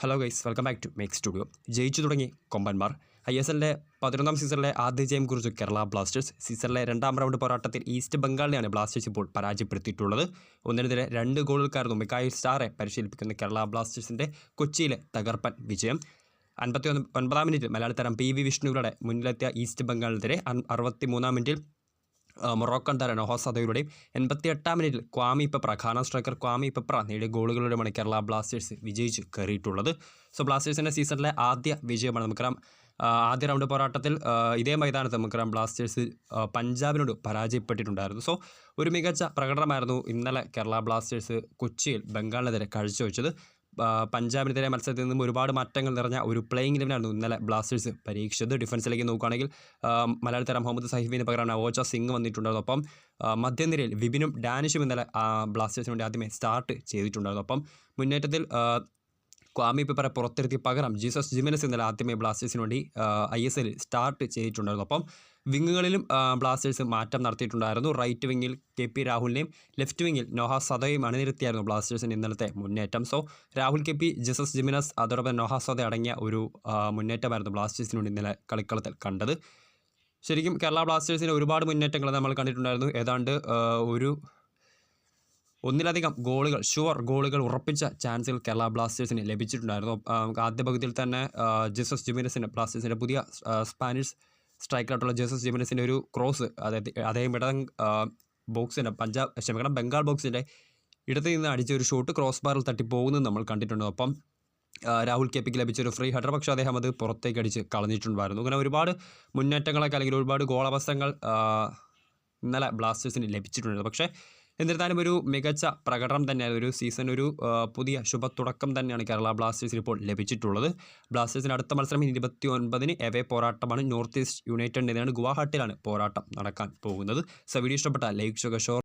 Hello guys welcome back to make studio ജയിച്ചു തുടങ്ങി കൊമ്പന്മാർ. I S എല്ലിന്റെ പതിനൊന്നാം സീസണിലെ ആദ്യ ജയം കുറിച്ച് കേരള ബ്ലാസ്റ്റേഴ്സ് സീസണിലെ രണ്ടാം റൗണ്ട് പോരാട്ടത്തിൽ ഈസ്റ്റ് ബംഗാളിനെയാണ് ബ്ലാസ്റ്റേഴ്സ് ഇപ്പോൾ പരാജയപ്പെടുത്തിയിട്ടുള്ളത്. ഒന്നിനെതിരെ രണ്ട് ഗോളുകൾക്കായിരുന്നു മിക്കായി സ്റ്റാറെ പരിശീലിപ്പിക്കുന്ന കേരള ബ്ലാസ്റ്റേഴ്സിന്റെ കൊച്ചിയിലെ തകർപ്പൻ വിജയം. അൻപത്തി ഒന്ന് ഒൻപതാം മിനിറ്റിൽ മലയാളി താരം പി വി വിഷ്ണുവിലൂടെ മുന്നിലെത്തിയ ഈസ്റ്റ് ബംഗാളിനെതിരെ അറുപത്തി മൂന്നാം മിനിറ്റിൽ മൊറോക്കൻ താരം നൊഹോസ് സദയുടെയും എൺപത്തി എട്ടാം മിനിറ്റിൽ Kwame Peprah Ghana striker Kwame Peprah നേടിയ ഗോളുകളുടെയുമാണ് കേരള ബ്ലാസ്റ്റേഴ്സ് വിജയിച്ച് കയറിയിട്ടുള്ളത്. സോ ബ്ലാസ്റ്റേഴ്സിന്റെ സീസണിലെ ആദ്യ വിജയമാണ് നമുക്കറിയാം ആദ്യ റൗണ്ട് പോരാട്ടത്തിൽ ഇതേ മൈതാനത്ത് നമുക്കറിയാം ബ്ലാസ്റ്റേഴ്സ് പഞ്ചാബിനോട് പരാജയപ്പെട്ടിട്ടുണ്ടായിരുന്നു. സോ ഒരു മികച്ച പ്രകടനമായിരുന്നു ഇന്നലെ കേരള ബ്ലാസ്റ്റേഴ്സ് കൊച്ചിയിൽ ബംഗാളിനെതിരെ കാഴ്ചവെച്ചത് പഞ്ചാബിനെതിരെ മത്സരത്തിൽ നിന്നും ഒരുപാട് മാറ്റങ്ങൾ നിറഞ്ഞ ഒരു പ്ലേയിങ് ഇലവനായിരുന്നു ഇന്നലെ ബ്ലാസ്റ്റേഴ്സ് പരീക്ഷിച്ചത് ഡിഫൻസിലേക്ക് നോക്കുകയാണെങ്കിൽ മലയാളി താരം മുഹമ്മദ് സഹിബിന് പകരം ഓജ സിംഗ് വന്നിട്ടുണ്ടായിരുന്നു അപ്പം മധ്യനിരയിൽ വിപിനും ഡാനിഷും ഇന്നലെ ബ്ലാസ്റ്റേഴ്സിന് വേണ്ടി ആദ്യമേ സ്റ്റാർട്ട് ചെയ്തിട്ടുണ്ടായിരുന്നു. അപ്പം മുന്നേറ്റത്തിൽ ക്വാമി പെപ്പറെ പുറത്തിരുത്തി പകരം ജീസസ് ജിമിനസ് ഇന്നലെ ആദ്യമേ ബ്ലാസ്റ്റേഴ്സിന് വേണ്ടി ഐ എസ് എല്ലിൽ സ്റ്റാർട്ട് ചെയ്തിട്ടുണ്ടായിരുന്നു. അപ്പം വിങ്ങുകളിലും ബ്ലാസ്റ്റേഴ്സ് മാറ്റം നടത്തിയിട്ടുണ്ടായിരുന്നു. റൈറ്റ് വിങ്ങിൽ കെ പി രാഹുലിനെയും ലെഫ്റ്റ് വിങ്ങിൽ നോഹ സദയും അണിനിരത്തിയായിരുന്നു ബ്ലാസ്റ്റേഴ്സിന്റെ ഇന്നലത്തെ മുന്നേറ്റം. So Rahul K P Jesus Jimenez അതോടൊപ്പം നോഹ സദ അടങ്ങിയ ഒരു മുന്നേറ്റമായിരുന്നു ബ്ലാസ്റ്റേഴ്സിന് വേണ്ടി ഇന്നലെ കളിക്കളത്തിൽ കണ്ടത്. ശരിക്കും കേരള ബ്ലാസ്റ്റേഴ്സിന് ഒരുപാട് മുന്നേറ്റങ്ങൾ നമ്മൾ കണ്ടിട്ടുണ്ടായിരുന്നു. ഏതാണ്ട് ഒരു ഒന്നിലധികം ഗോളുകൾ ഷുവർ ഗോളുകൾ ഉറപ്പിച്ച ചാൻസുകൾ കേരള ബ്ലാസ്റ്റേഴ്സിന് ലഭിച്ചിട്ടുണ്ടായിരുന്നു. ആദ്യ പകുതിയിൽ തന്നെ ജെസസ് ജിമിനസിന് ബ്ലാസ്റ്റേഴ്സിന്റെ പുതിയ സ്പാനിഷ് സ്ട്രൈക്കറായിട്ടുള്ള ജെസസ് ജിമിനസിന്റെ ഒരു ക്രോസ് അതായത് അദ്ദേഹം ഇടം ബോക്സിന്റെ പഞ്ചാബ് ക്ഷമിക്കണം ബംഗാൾ ബോക്സിന്റെ ഇടത്ത് നിന്ന് അടിച്ച ഒരു ഷോട്ട് ക്രോസ് ബാറിൽ തട്ടി പോകുന്നത് നമ്മൾ കണ്ടിട്ടുണ്ട്. അപ്പം രാഹുൽ കെ പിക്ക് ലഭിച്ച ഒരു ഫ്രീ ഹെഡർ പക്ഷേ അദ്ദേഹം അത് പുറത്തേക്ക് അടിച്ച് കളഞ്ഞിട്ടുണ്ടായിരുന്നു. അങ്ങനെ ഒരുപാട് മുന്നേറ്റങ്ങളൊക്കെ അല്ലെങ്കിൽ ഒരുപാട് ഗോളവസരങ്ങൾ ഇന്നലെ ബ്ലാസ്റ്റേഴ്സിന് ലഭിച്ചിട്ടുണ്ട് പക്ഷേ എന്നിരുന്നാലും ഒരു മികച്ച പ്രകടനം തന്നെയാണ് ഒരു സീസൺ ഒരു പുതിയ ശുഭ തുടക്കം തന്നെയാണ് കേരള ബ്ലാസ്റ്റേഴ്സിന് ഇപ്പോൾ ലഭിച്ചിട്ടുള്ളത്. ബ്ലാസ്റ്റേഴ്സിന് അടുത്ത മത്സരം ഇരുപത്തി ഒൻപതിന് എവേ പോരാട്ടമാണ് നോർത്ത് ഈസ്റ്റ് യുണൈറ്റഡിനെതിരാണ് ഗുവാഹട്ടിയിലാണ് പോരാട്ടം നടക്കാൻ പോകുന്നത്. സോ വീഡിയോ ഇഷ്ടപ്പെട്ട ലൈക്ക് ഷുഗർ ഷോർ